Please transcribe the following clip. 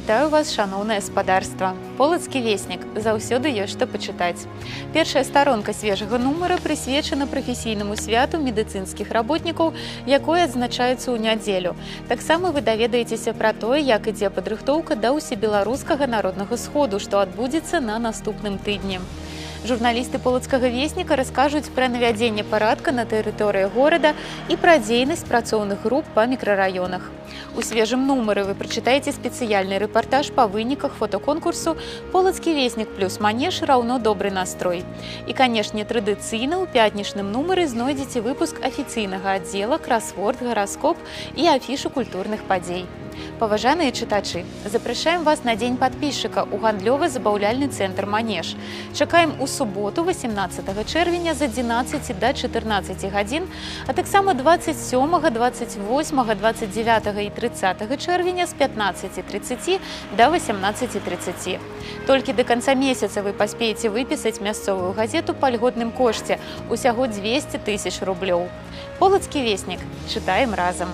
Вітаю вас, шановне спадарства. Полацкі веснік заўсёды ёсць што пачытаць. Першая старонка свежага нумара прысвечана прафесійнаму святу медыцынскіх работнікаў, якое адзначаецца ў нядзелю. Таксама вы даведаецеся пра тое, як ідзе падрыхтоўка да ўсебеларускага народнага сходу, што адбудзецца на наступным тыдні. Журналісты полацкага весніка раскажуць пра навядзенне парадка на тэрыторыі горада і пра дзейнасць працоўных груп па мікрараёнах. У свежым нумары вы прачытаеце спецыяльны рэпартаж па выніках фотоконкурсу полацкі веснік плюс манеж раўно добры настрой. І, канешне, традыцыйна ў пятнічным нумары знойдзеце выпуск афіцыйнага аддзела красворд, гараскоп і афішу культурных падзей. Паважаныя чытачы, запрашаем вас на дзень падпісчыка ў гандлёва-забаўляльны цэнтр манеж. Чакаем у суботу 18 чэрвеня з 11 да 14 гадзін, а таксама 27, 28, 29 і 30 чэрвеня з 15.30 да 18.30. Толькі да канца месяца вы паспееце выпісаць мясцовую газету па льготным кошце усяго 200 тысяч рублёў. Полацкі веснік чытаем разам.